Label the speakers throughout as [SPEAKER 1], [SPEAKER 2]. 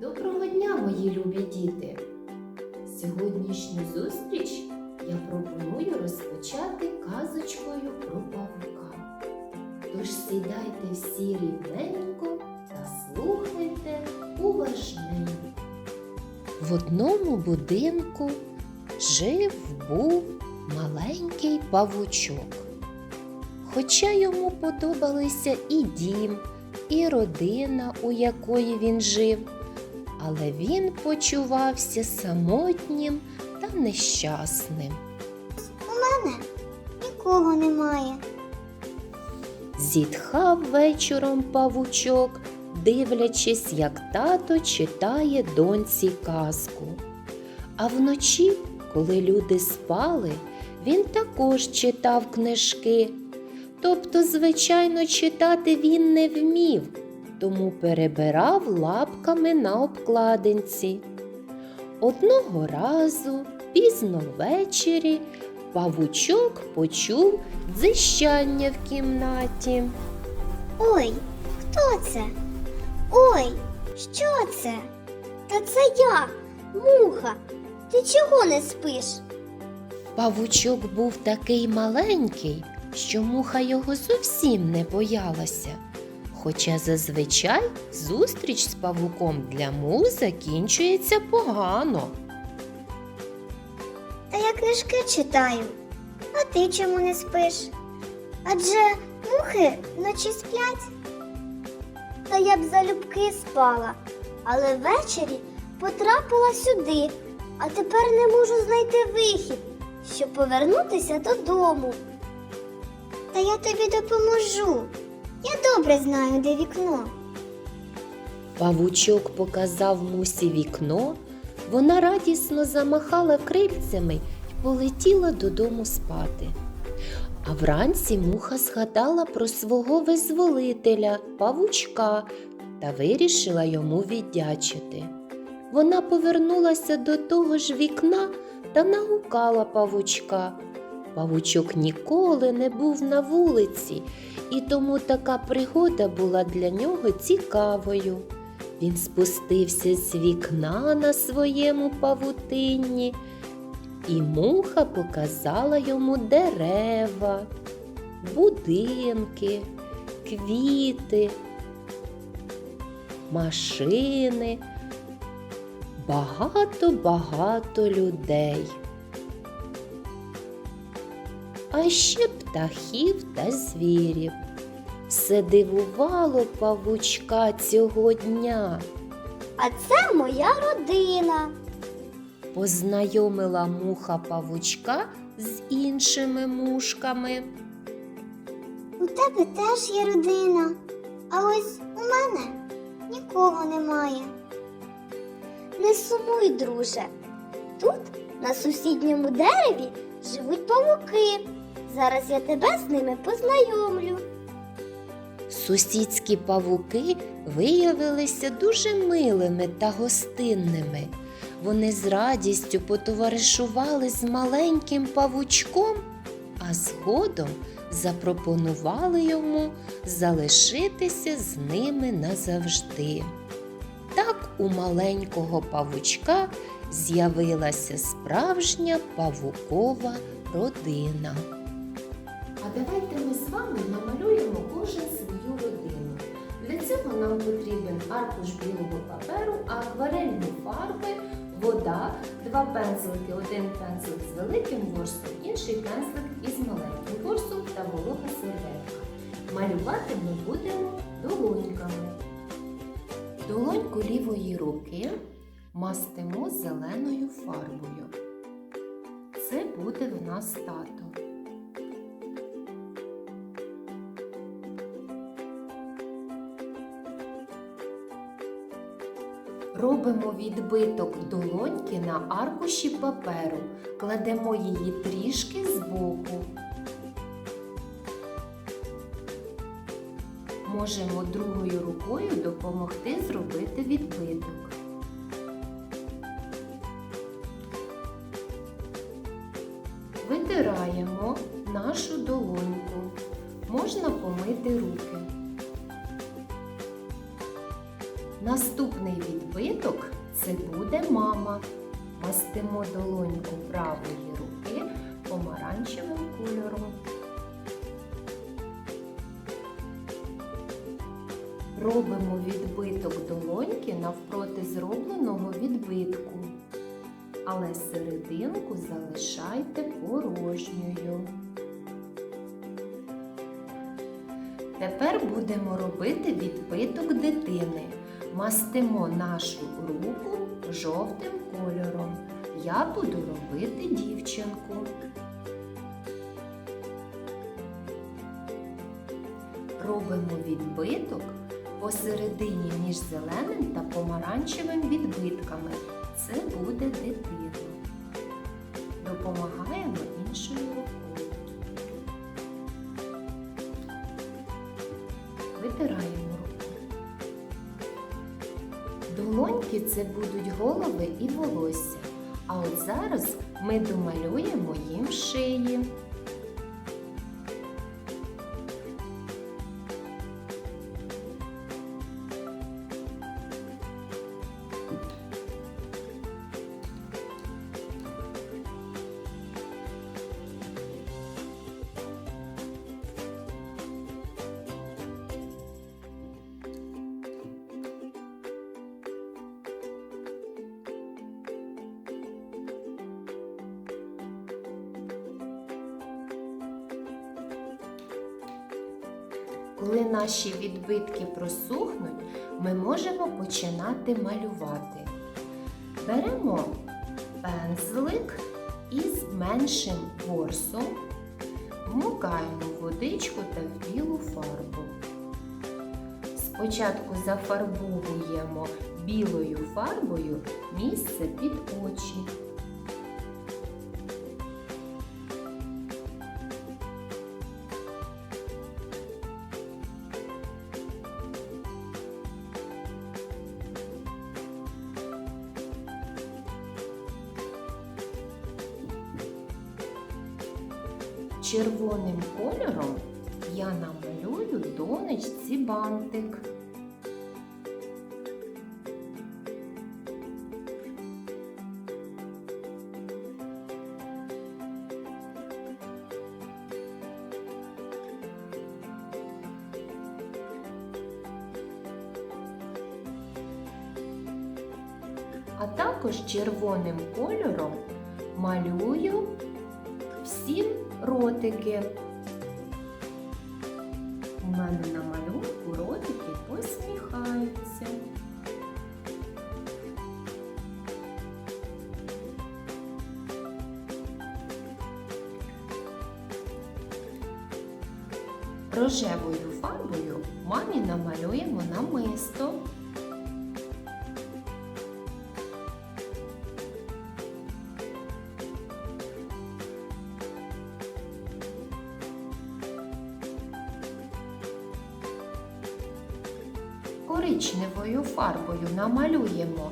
[SPEAKER 1] Доброго дня, мої любі діти! Сьогоднішню зустріч я пропоную розпочати казочкою про павука. Тож сідайте всі рівненько та слухайте уважненько. В одному будинку жив був маленький павучок. Хоча йому подобалися і дім, і родина, у якої він жив, але він почувався самотнім та нещасним.
[SPEAKER 2] У мене нікого немає.
[SPEAKER 1] Зітхав вечором павучок, дивлячись, як тато читає доньці казку. А вночі, коли люди спали, він також читав книжки. Тобто, звичайно, читати він не вмів, тому перебирав лапками на обкладинці. Одного разу, пізно ввечері, павучок почув дзищання в кімнаті.
[SPEAKER 2] Ой, хто це? Ой, що це? Та це я, муха. Ти чого не спиш?
[SPEAKER 1] Павучок був такий маленький, що муха його зовсім не боялася. Хоча зазвичай зустріч з павуком для мух закінчується погано.
[SPEAKER 2] Та я книжки читаю. А ти чому не спиш? Адже мухи вночі сплять. Та я б залюбки спала, але ввечері потрапила сюди, а тепер не можу знайти вихід, щоб повернутися додому. Та я тобі допоможу. Я добре знаю, де вікно.
[SPEAKER 1] Павучок показав мусі вікно, вона радісно замахала крильцями й полетіла додому спати. А вранці муха згадала про свого визволителя, павучка, та вирішила йому віддячити. Вона повернулася до того ж вікна та нагукала павучка. Павучок ніколи не був на вулиці, і тому така пригода була для нього цікавою. Він спустився з вікна на своєму павутинні, і муха показала йому дерева, будинки, квіти, машини, багато-багато людей. А ще птахів та звірів. Все дивувало павучка цього дня.
[SPEAKER 2] А це моя родина.
[SPEAKER 1] Познайомила муха павучка з іншими мушками.
[SPEAKER 2] У тебе теж є родина, а ось у мене нікого немає. Не сумуй, друже. Тут, на сусідньому дереві, живуть павуки. Зараз я тебе з ними познайомлю.
[SPEAKER 1] Сусідські павуки виявилися дуже милими та гостинними. Вони з радістю потоваришували з маленьким павучком, а згодом запропонували йому залишитися з ними назавжди. Так у маленького павучка з'явилася справжня павукова родина. Давайте ми з вами намалюємо кожен свою родину. Для цього нам потрібен аркуш білого паперу, акварельні фарби, вода, два пензлики, один пензлик з великим ворсом, інший пензлик із маленьким ворсом та волога серветка. Малювати ми будемо долоньками. Долоньку лівої руки мастимо зеленою фарбою. Це буде в нас тато. Робимо відбиток долоньки на аркуші паперу, кладемо її трішки збоку. Можемо другою рукою допомогти зробити відбиток. Витираємо нашу долоньку. Можна помити руки. Наступний відбиток це буде мама. Мастимо долоньку правої руки помаранчевим кольором. Робимо відбиток долоньки навпроти зробленого відбитку, але серединку залишайте порожньою. Тепер будемо робити відбиток дитини. Мастимо нашу руку жовтим кольором. Я буду робити дівчинку. Робимо відбиток посередині між зеленим та помаранчевим відбитками. Це буде дитина. Допомагаємо іншою рукою. Витираємо Долоньки це будуть голови і волосся. А от зараз ми домалюємо їм шиї. Коли наші відбитки просухнуть, ми можемо починати малювати. Беремо пензлик із меншим ворсом, вмикаємо водичку та в білу фарбу. Спочатку зафарбовуємо білою фарбою місце під очі. Червоним кольором я намалюю донечці бантик. А також червоним кольором малюю всім ротики. У мене на малюнку ротики посміхаються. Рожевою фарбою мамі намалюємо намисто. Коричневою фарбою намалюємо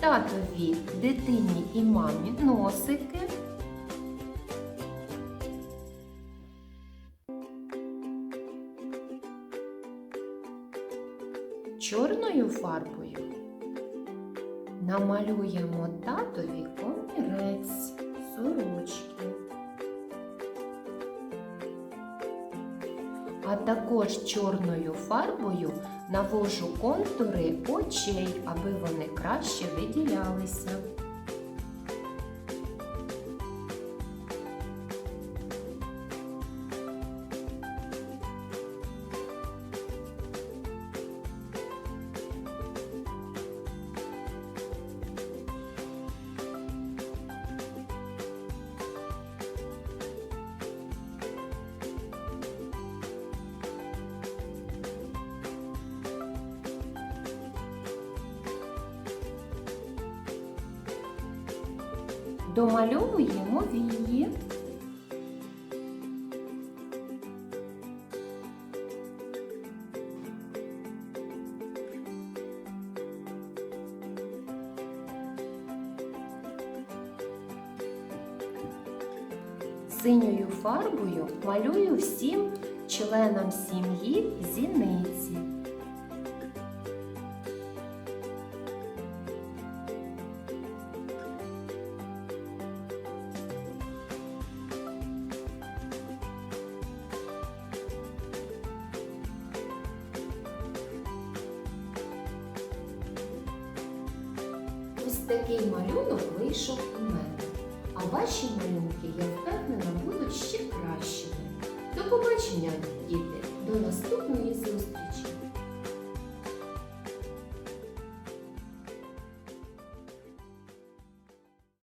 [SPEAKER 1] татові, дитині і мамі носики. Чорною фарбою намалюємо татові комірець сорочки. А також чорною фарбою навожу контури очей, аби вони краще виділялися. Домальовуємо вії. Синьою фарбою малюю всім членам сім'ї зіниці. Такий малюнок вийшов у мене. А ваші малюнки, я впевнена, будуть ще кращими. До побачення, діти, до наступної зустрічі!